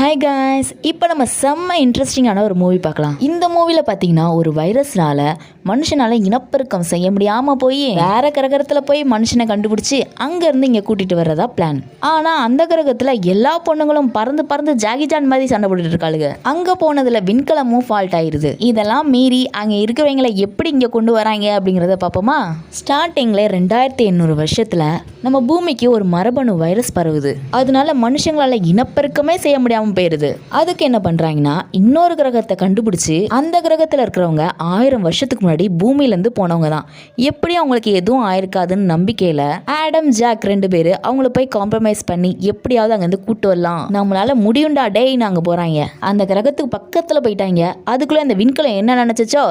Hi guys இப்போ நம்ம செம்ம இன்ட்ரெஸ்டிங்கான ஒரு மூவி பார்க்கலாம். இந்த மூவியில் பார்த்தீங்கன்னா ஒரு வைரஸ்னால மனுஷனால இனப்பெருக்கம் செய்ய முடியாமல் போய் வேற கிரகத்தில் போய் மனுஷனை கண்டுபிடிச்சி அங்கேருந்து இங்கே கூட்டிகிட்டு வர்றதா பிளான் ஆனால் அந்த கிரகத்தில் எல்லா பொண்ணுங்களும் பறந்து பறந்து ஜாகிஜான் மாதிரி சண்டை போட்டுட்டு இருக்காளுங்க. அங்கே போனதில் விண்கலமும் ஃபால்ட் ஆயிடுது இதெல்லாம் மீறி அங்கே இருக்கிறவங்களை எப்படி இங்கே கொண்டு வராங்க அப்படிங்கிறத பார்ப்போமா ஸ்டார்டிங்கில் ரெண்டாயிரத்தி எண்ணூறு வருஷத்தில் நம்ம பூமிக்கு ஒரு மரபணு வைரஸ் பரவுது. அதனால மனுஷங்களால் இனப்பெருக்கமே செய்ய முடியாமல் முடியாம போயிடுது அதுக்கு என்ன பண்றாங்கன்னா இன்னொரு கிரகத்தை கண்டுபிடிச்சு அந்த கிரகத்துல இருக்கிறவங்க ஆயிரம் வருஷத்துக்கு முன்னாடி பூமியில இருந்து போனவங்க தான் எப்படி அவங்களுக்கு எதுவும் ஆயிருக்காதுன்னு நம்பிக்கையில ஆடம் ஜாக் ரெண்டு பேரு அவங்கள போய் காம்ப்ரமைஸ் பண்ணி எப்படியாவது அங்கேருந்து கூட்டு வரலாம். நம்மளால முடியும்டா டேய் நாங்கள் போறாங்க. அந்த கிரகத்துக்கு பக்கத்துல போயிட்டாங்க. அதுக்குள்ள அந்த விண்கலம் என்ன நினைச்சச்சோ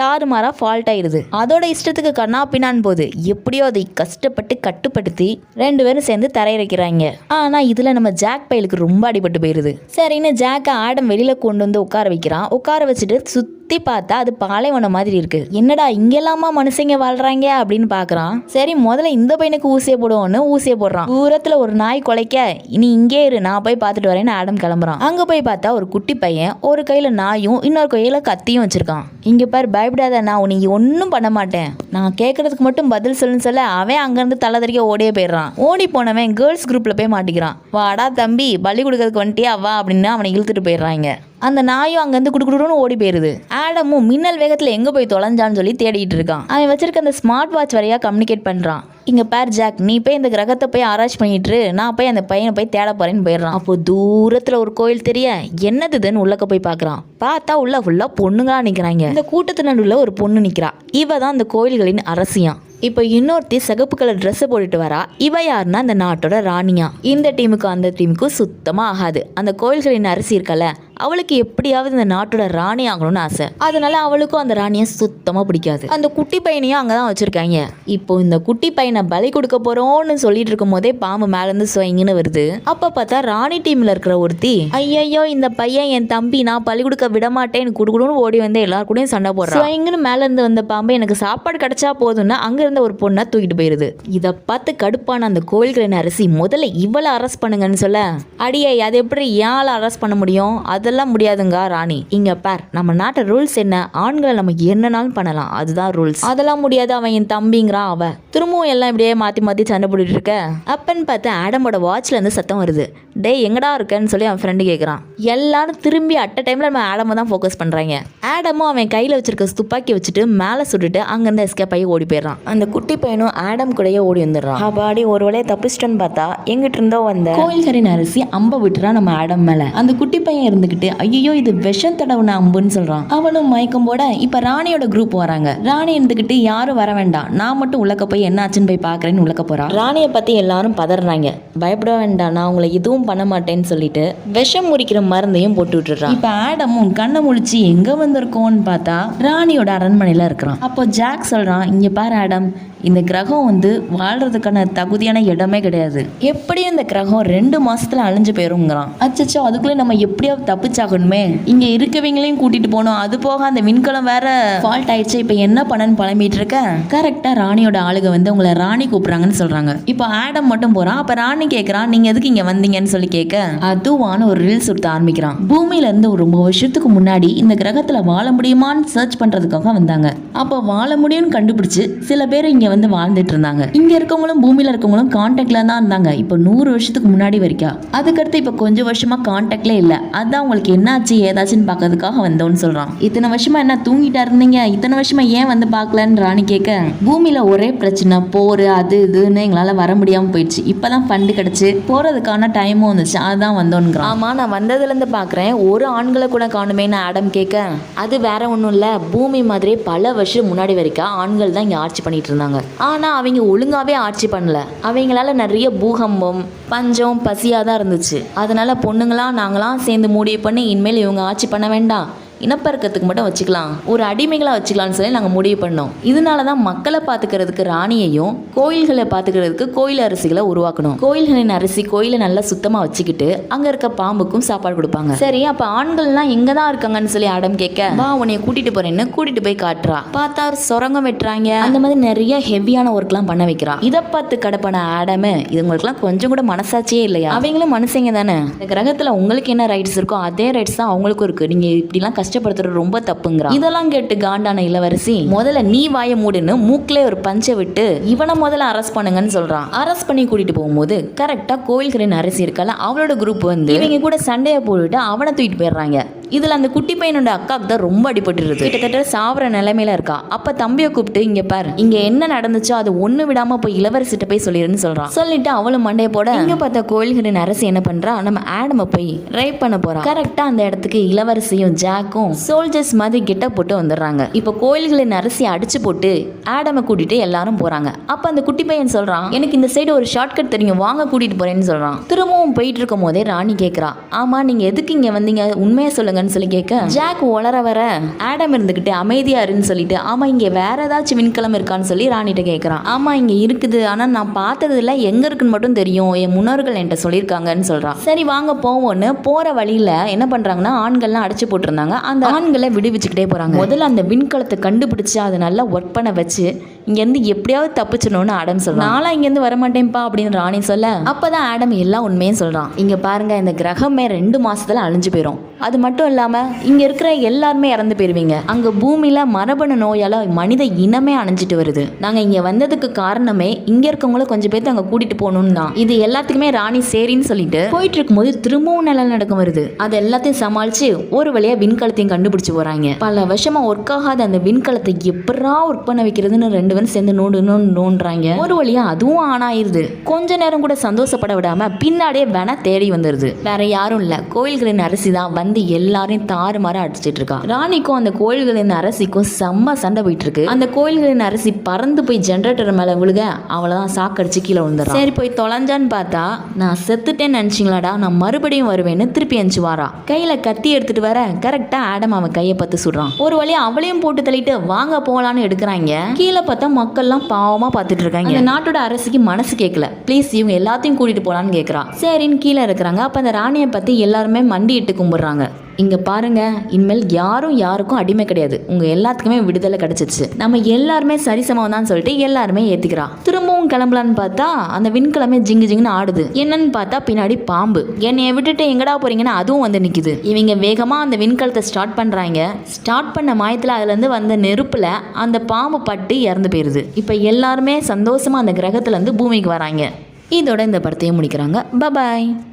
தாறுமாறாக ஃபால்ட் ஆயிடுது. அதோட இஷ்டத்துக்கு கண்ணா பின்னான் போது எப்படியோ அதை கஷ்டப்பட்டு கட்டுப்படுத்தி ரெண்டு பேரும் சேர்ந்து தரையிறக்கிறாங்க. ஆனால் இதில் நம்ம ஜாக் பயலுக்கு ரொம்ப அடிபட்டு போயிடுது சரின்னு ஜாக்கை ஆடம் வெளியில் கொண்டு வந்து உட்கார வைக்கிறான். உட்கார வச்சுட்டு சுற்றி பார்த்தா அது பாலைவனம் மாதிரி இருக்குது என்னடா இங்கெல்லாமா மனுஷங்க வாழ்கிறாங்க அப்படின்னு பார்க்குறான் சரி முதல்ல இந்த பையனுக்கு ஊசியை போடுவோன்னு ஊசியை போடுறான். தூரத்தில் ஒரு நாய் குலைக்க இனி இங்கே இரு நான் போய் பார்த்துட்டு வரேன்னு ஆடம் கிளம்புறான். அங்கே போய் பார்த்தா ஒரு குட்டி பையன் ஒரு கையில் நாயும் இன்னொரு கையில் கத்தியும் வச்சுருக்கான். இங்கே பாரு பயப்படாத நான் உனக்கு ஒன்றும் பண்ண மாட்டேன். நான் கேட்குறதுக்கு மட்டும் பதில் சொல்லுன்னு சொல்ல அவன் அங்கேருந்து தலை தறிக்க ஓடியே போயிடுறான். ஓடி போனவன் கேர்ள்ஸ் குரூப்பில் போய் மாட்டிக்கிறான். வாடா தம்பி பலி கொடுக்கறதுக்கு வந்துட்டியா? வா அப்படின்னு அவனை இழுத்துட்டு போயிடுறாங்க. அந்த நாயும் அங்கேருந்து குடுக்குடுன்னு ஓடி போயிருது. ஆடமும் மின்னல் வேகத்தில் எங்கே போய் தொலைஞ்சான்னு சொல்லி தேடிட்டு இருக்கான். அவன் வச்சிருக்க அந்த ஸ்மார்ட் வாட்ச் வழியா கம்யூனிகேட் பண்ணுறான் இங்கே பேர் ஜாக் நீ போய் இந்த கிரகத்தை போய் ஆராய்ச்சி பண்ணிட்டு நான் போய் அந்த பையனை போய் தேட போகிறேன்னு போயிடுறான். அப்போ தூரத்தில் ஒரு கோயில் தெரிய என்னதுன்னு உள்ளக்க போய் பார்க்குறான். பார்த்தா உள்ள ஃபுல்லாக பொண்ணுங்களா நிற்கிறாங்க இந்த கூட்டத்து நடுவில் ஒரு பொண்ணு நிற்கிறா இவ தான் அந்த கோயில்களின் அரசியான். இப்போ இன்னொருத்தி சிகப்பு கலர் ட்ரெஸ்ஸை போட்டுட்டு வரா. இவ யாருன்னா அந்த நாட்டோட ராணியா இந்த டீமுக்கும் அந்த டீமுக்கும் சுத்தமாக ஆகாது. அந்த கோயில்களின் அரிசி இருக்கல. அவளுக்கு எப்படியாவது இந்த நாட்டோட ராணி ஆகணும்னு ஆசை. அதனால அவளுக்கும் அந்த ராணியை சுத்தமாக பிடிக்காது. அந்த குட்டி பையனையும் அங்கே தான் வச்சுருக்காங்க. இப்போ இந்த குட்டி பையனை பலி கொடுக்க போகிறோன்னு சொல்லிட்டு இருக்கும் போதே பாம்பு மேலேருந்து சுவைங்கன்னு வருது. அப்போ பார்த்தா ராணி டீமில் இருக்கிற ஒருத்தி ஐயையோ இந்த பையன் என் தம்பி நான் பலி கொடுக்க விட மாட்டேன்னு குடுகுடுன்னு ஓடி வந்து எல்லார் கூடயும் சண்டை போடுறான் சுவைங்கன்னு மேலேருந்து வந்த பாம்பு எனக்கு சாப்பாடு கிடைச்சா போதும்னு அங்கேருந்து ஒரு பொண்ணை தூக்கிட்டு போயிடுது இதை பார்த்து கடுப்பான அந்த கோயில்களின் அரசி முதல்ல இவளை அரெஸ்ட் பண்ணுங்கன்னு சொல்ல. அடியை அது எப்படி ஏழை அரெஸ்ட் பண்ண முடியும்? அதெல்லாம் முடியாதுங்க ராணி. இங்க பார் நம்ம நாட்டு ரூல்ஸ் என்ன? ஆண்களை நம்ம என்னனாலும் பண்ணலாம். அதுதான் ரூல்ஸ். அதெல்லாம் முடியாது அவன் என் தம்பிங்கிறான் அவ. திரும்பவும் எல்லாம் இப்படியே மாத்தி மாத்தி சண்டை போட்டுட்டு இருக்க. அப்பன்னு பார்த்து ஆடமோட வாட்ச்ல இருந்து சத்தம் வருது. டேய் எங்கடா இருக்கேன்னு சொல்லி அவன் ஃப்ரெண்டு கேட்குறான் எல்லாரும் திரும்பி அட் டைம்ல நம்ம ஆடமை தான் ஃபோக்கஸ் பண்றாங்க. ஆடமும் அவன் கையில வச்சிருக்க துப்பாக்கி வச்சுட்டு மேலே சுட்டுட்டு அங்கிருந்து எஸ்கேப் ஆகி ஓடி போயிடுறான். அந்த குட்டி பையனும் ஆடம் கூடயே ஓடி வந்துடுறான். அப்பாடி ஒரு வேலையை தப்பிச்சிட்டோன்னு பார்த்தா எங்கிட்ட இருந்தோ வந்த கோயில்கரின் அரிசி அம்ப விட்டுறான் நம்ம ஆடம் மேல. அந்த குட்டி பையன் இருந்துகிட்டு ஐயோ இது விஷம் தடவுன அம்புன்னு சொல்றான். அவனும் மயக்கம் போட இப்ப ராணியோட குரூப் வராங்க. ராணி இருந்துகிட்டு யாரும் வர வேண்டாம். நான் மட்டும் உள்ளக்க போய் என்ன ஆச்சுன்னு போய் பாக்குறேன்னு உள்ளக்க போறான் ராணியை பத்தி எல்லாரும் பதறாங்க. பயப்பட வேண்டாம். நான் உங்களை எதுவும் பண்ண மாட்டேன்னு சொல்லிட்டு விஷம் முறிக்கிற மருந்தையும் போட்டு விட்டுறான் இப்ப ஆடமும் கண்ணை முழிச்சு எங்க வந்திருக்கோம்னு பார்த்தா ராணியோட அரண்மனையில இருக்கிறான். அப்போ ஜாக் சொல்றான் இங்க பாரு ஆடம் இந்த கிரகம் வந்து வாழ்றதுக்கான தகுதியான இடமே கிடையாது. எப்படி இந்த கிரகம் ரெண்டு மாசத்துல அழிஞ்சு போயிருங்கிறான். அச்சச்சோ அதுக்குள்ளே நம்ம எப்படியாவது தப்பிச்சாகணுமே. இங்க இருக்கவங்களையும் கூட்டிட்டு போகணும் அது போக அந்த விண்கலம் வேற ஃபால்ட் ஆயிடுச்சு இப்போ என்ன பண்ணன்னு புலம்பிட்டு இருக்க? கரெக்டா ராணியோட ஆளுக வந்து உங்களை ராணி கூப்பிடுறாங்கன்னு சொல்றாங்க. இப்போ ஆடம் மட்டும் போறான் அப்ப ராணி கேக்குறான் நீங்க எதுக்கு இங்க வந்தீங்கன்னு சொல்லி கேட்க அதுவான ஒரு ரீல்ஸ் கொடுத்த ஆரம்பிக்கிறான். பூமியில இருந்து ஒரு ரொம்ப வருஷத்துக்கு முன்னாடி இந்த கிரகத்துல வாழ முடியுமான்னு சர்ச் பண்றதுக்காக வந்தாங்க. அப்போ வாழ முடியும்னு கண்டுபிடிச்சு சில பேர் இங்க வந்து வாழ்ந்துட்டு இருந்தாங்க. இங்க இருக்கவங்களும் பூமியில இருக்கவங்களும் கான்டாக்ட்ல தான் இருந்தாங்க. இப்போ நூறு வருஷத்துக்கு முன்னாடி வரைக்கும் அதுக்கடுத்து இப்போ கொஞ்சம் வருஷமா கான்டாக்ட்ல இல்ல. அதான் உங்களுக்கு என்னாச்சு ஏதாச்சுன்னு பார்க்கறதுக்காக வந்தோம்னு சொல்றான். இத்தனை வருஷமா என்ன தூங்கிட்டா இருந்தீங்க? இத்தனை வருஷமா ஏன் வந்து பார்க்கலன்னு ராணி கேட்க பூமியில ஒரே பிரச்சனை போர் அது இதுன்னு எங்களால வர முடியாம போயிடுச்சு. இப்பதான் ஃபண்டு கிடைச்சு போறதுக்கான டைமும் வந்துச்சு. அதுதான் வந்தோன்னுங்கிறான். ஆமா நான் வந்ததுலேருந்து பார்க்குறேன் ஒரு ஆண்களை கூட காணுமே நான் ஆடம் கேட்க. அது வேற ஒன்றும் இல்லை. பூமி மாதிரி பல வருஷம் முன்னாடி வரைக்கும் ஆண்கள் தான் இங்கே ஆட்சி பண்ணிட்டு இருந்தாங்க. ஆனால் அவங்க ஒழுங்காவே ஆட்சி பண்ணல. அவங்களால நிறைய பூகம்பம் பஞ்சம் பசியாக தான் இருந்துச்சு. அதனால பொண்ணுங்களாம் நாங்களாம் சேர்ந்து முடிவு பண்ணி இனிமேல் இவங்க ஆட்சி பண்ண வேண்டாம். இனப்பெருக்கத்துக்கு மட்டும் வச்சுக்கலாம். ஒரு அடிமைகளாக வச்சுக்கலாம்னு சொல்லி நாங்கள் முடிவு பண்ணோம். இதனால தான் மக்களை பார்த்துக்கிறதுக்கு ராணியையும் கோயில்களை பார்த்துக்கிறதுக்கு கோயில் அரிசிகளை உருவாக்கணும். கோயில்களின் அரிசி கோயிலை நல்லா சுத்தமாக வச்சுக்கிட்டு அங்கே இருக்க பாம்புக்கும் சாப்பாடு கொடுப்பாங்க. சரி அப்போ ஆண்கள்லாம் எங்கே தான் இருக்காங்கன்னு சொல்லி ஆடம் கேட்க வா உன்னைய கூட்டிட்டு போறேன்னு கூட்டிட்டு போய் காட்டுறா. பார்த்தா சுரங்கம் வெட்டுறாங்க. அந்த மாதிரி நிறைய ஹெவியான ஒர்க்லாம் பண்ண வைக்கிறா. இதை பார்த்து கடப்பான ஆடமு இதுங்களுக்குலாம் கொஞ்சம் கூட மனசாட்சியே இல்லையா? அவங்களும் மனுஷங்க தானே? இந்த கிரகத்தில் உங்களுக்கு என்ன ரைட்ஸ் இருக்கோ அதே ரைட்ஸ் தான் அவங்களுக்கும் இருக்கு. நீங்கள் இப்படிலாம் கஷ்டப்படுத்துறது ரொம்ப தப்புங்கிறா இதெல்லாம் கேட்டு காண்டான இளவரசி முதல்ல நீ வாய மூடுன்னு மூக்கிலே ஒரு பஞ்சை விட்டு இவனை முதல்ல அரெஸ்ட் பண்ணுங்கன்னு சொல்றான். அரெஸ்ட் பண்ணி கூட்டிட்டு போகும்போது கரெக்டா கோயில்களின் அரசி இருக்கல அவளோட குரூப் வந்து இவங்க கூட சண்டையை போட்டுட்டு அவனை தூக்கிட்டு போயிடுறாங்க. இதுல அந்த குட்டி பையனோட அக்காவுக்கு தான் ரொம்ப அடிபட்டுருது. கிட்டத்தட்ட சாவர நிலைமையில இருக்கா. அப்ப தம்பியை கூப்பிட்டு இங்க பாரு இங்க என்ன நடந்துச்சோ அது ஒண்ணு விடாம போய் இளவரசிட்ட போய் சொல்லிடுன்னு சொல்றான் சொல்லிட்டு அவளும் மண்டைய போட இங்க பார்த்த கோயில்களின் அரசி என்ன பண்றா? நம்ம ஆடம போய் ரைப் பண்ண போறா. கரெக்டா அந்த இடத்துக்கு இளவரசியும் ஜாக்கும் சோல்ஜர்ஸ் மாதிரி கெட்ட போட்டு வந்துடுறாங்க. இப்ப கோயில்களின் அரசி அடிச்சு போட்டு ஆடம கூட்டிட்டு எல்லாரும் போறாங்க. அப்ப அந்த குட்டி பையன் சொல்றான் எனக்கு இந்த சைடு ஒரு ஷார்ட்கட் தெரியும் வாங்க கூட்டிட்டு போறேன்னு சொல்றான். திரும்பவும் போயிட்டு இருக்கும் போதே ராணி கேக்குறா ஆமா நீங்க எதுக்கு இங்க வந்தீங்க? உண்மையை சொல்லுங்கன்னு சொல்லி கேட்க ஜாக் உளர வர ஆடம் இருந்துகிட்டு அமைதியா இருன்னு சொல்லிட்டு ஆமா இங்க வேற ஏதாச்சும் விண்கலம் இருக்கான்னு சொல்லி ராணிட்ட கேக்குறான் ஆமா இங்க இருக்குது ஆனா நான் பார்த்தது இல்ல எங்க இருக்குன்னு மட்டும் தெரியும். என் முன்னோர்கள் என்கிட்ட சொல்லியிருக்காங்கன்னு சொல்றான். சரி வாங்க போவோம்னு போற வழியில என்ன பண்றாங்கன்னா ஆண்கள்லாம் அடிச்சு போட்டிருந்தாங்க. அந்த ஆண்களை விடுவிச்சுக்கிட்டே போறாங்க. முதல்ல அந்த விண்கலத்தை கண்டுபிடிச்சு அதை நல்லா ஒர்க் பண்ண வச்சு இங்கேருந்து எப்படியாவது தப்பிச்சிடணும்னு ஆடம் சொல்றான். நான்லாம் இங்கேருந்து வரமாட்டேன்ப்பா அப்படின்னு ராணி சொல்ல அப்பதான் ஆடம் எல்லாம் உண்மையும் சொல்றான். இங்க பாருங்க இந்த கிரகமே ரெண்டு மாசத்துல அழிஞ்சு போயிடும் அது மட்டும் இல்லாமல் இங்கே இருக்கிற எல்லாருமே இறந்து போயிருவீங்க. அங்கே பூமியில் மரபணு நோயால் மனித இனமே அணைஞ்சிட்டு வருது. நாங்கள் இங்கே வந்ததுக்கு காரணமே இங்கே இருக்கவங்கள கொஞ்சம் பேர்த்து அங்கே கூட்டிகிட்டு போகணும்னு தான். இது எல்லாத்துக்குமே ராணி சேரின்னு சொல்லிட்டு போயிட்டு இருக்கும்போது திரும்பவும் நிலநடுக்கம் வருது. அது எல்லாத்தையும் சமாளித்து ஒரு வழியா விண்கலத்தையும் கண்டுபிடிச்சி போகிறாங்க பல வருஷமாக ஒர்க் ஆகாத அந்த விண்கலத்தை எப்படா ஒர்க் பண்ண வைக்கிறதுன்னு ரெண்டு பேரும் சேர்ந்து நோண்டு நோண்டு நோண்டுறாங்க. ஒரு வழியா அதுவும் ஆனாயிருது. கொஞ்ச நேரம் கூட சந்தோஷப்பட விடாமல் பின்னாடியே வேணா தேடி வந்துடுது வேற யாரும் இல்லை. கோயில்களின் அரசி தான் வந்து வந்து எல்லாரையும் தாறுமாற அடிச்சிட்டு இருக்கா. ராணிக்கும் அந்த கோயில்களின் அரசிக்கும் செம்ம சண்டை போயிட்டு இருக்கு அந்த கோயில்களின் அரசி பறந்து போய் ஜென்ரேட்டர் மேல விழுக அவளதான் சாக்கடிச்சு கீழே விழுந்துறா. சரி போய் தொலைஞ்சான்னு பார்த்தா நான் செத்துட்டேன்னு நினைச்சிங்களாடா நான் மறுபடியும் வருவேன்னு திருப்பி அனுப்பிச்சு வாரா கையில கத்தி எடுத்துட்டு வர கரெக்டா ஆடம் அவன் கையை பத்து சுடுறான். ஒரு வழியா அவளையும் போட்டு தள்ளிட்டு வாங்க போலான்னு எடுக்கிறாங்க. கீழே பார்த்தா மக்கள்லாம் பாவமா பார்த்துட்டு இருக்காங்க. இந்த நாட்டோட அரசிக்கு மனசு கேட்கல ப்ளீஸ் இவங்க எல்லாத்தையும் கூட்டிட்டு போலான்னு கேட்கறா சரின்னு கீழே இருக்கிறாங்க. அப்ப அந்த ராணியை பத்தி எல்லாருமே மண்டியிட்டு கும்பிடுறாங்க. இங்கே பாருங்க இனிமேல் யாரும் யாருக்கும் அடிமை கிடையாது. உங்க எல்லாத்துக்குமே விடுதலை கிடைச்சிச்சு நம்ம எல்லாருமே சரிசமம் தான் சொல்லிட்டு எல்லாருமே ஏத்திக்கிறா. திரும்பவும் கிளம்பலான்னு பார்த்தா அந்த விண்கிழமை ஜிங்கு ஜிங்குன்னு ஆடுது. என்னன்னு பார்த்தா பின்னாடி பாம்பு. என்னைய விட்டுட்டு எங்கடா போறீங்கன்னு அதுவும் வந்து நிக்குது. இவங்க வேகமா அந்த விண்கலத்தை ஸ்டார்ட் பண்றாங்க. ஸ்டார்ட் பண்ண மாயத்துல அதுல இருந்து வந்த நெருப்புல அந்த பாம்பு பட்டு இறந்து போயிருது. இப்ப எல்லாருமே சந்தோஷமா அந்த கிரகத்துல இருந்து பூமிக்கு வராங்க. இதோட இந்த படத்தையும் முடிக்கிறாங்க. பபாய்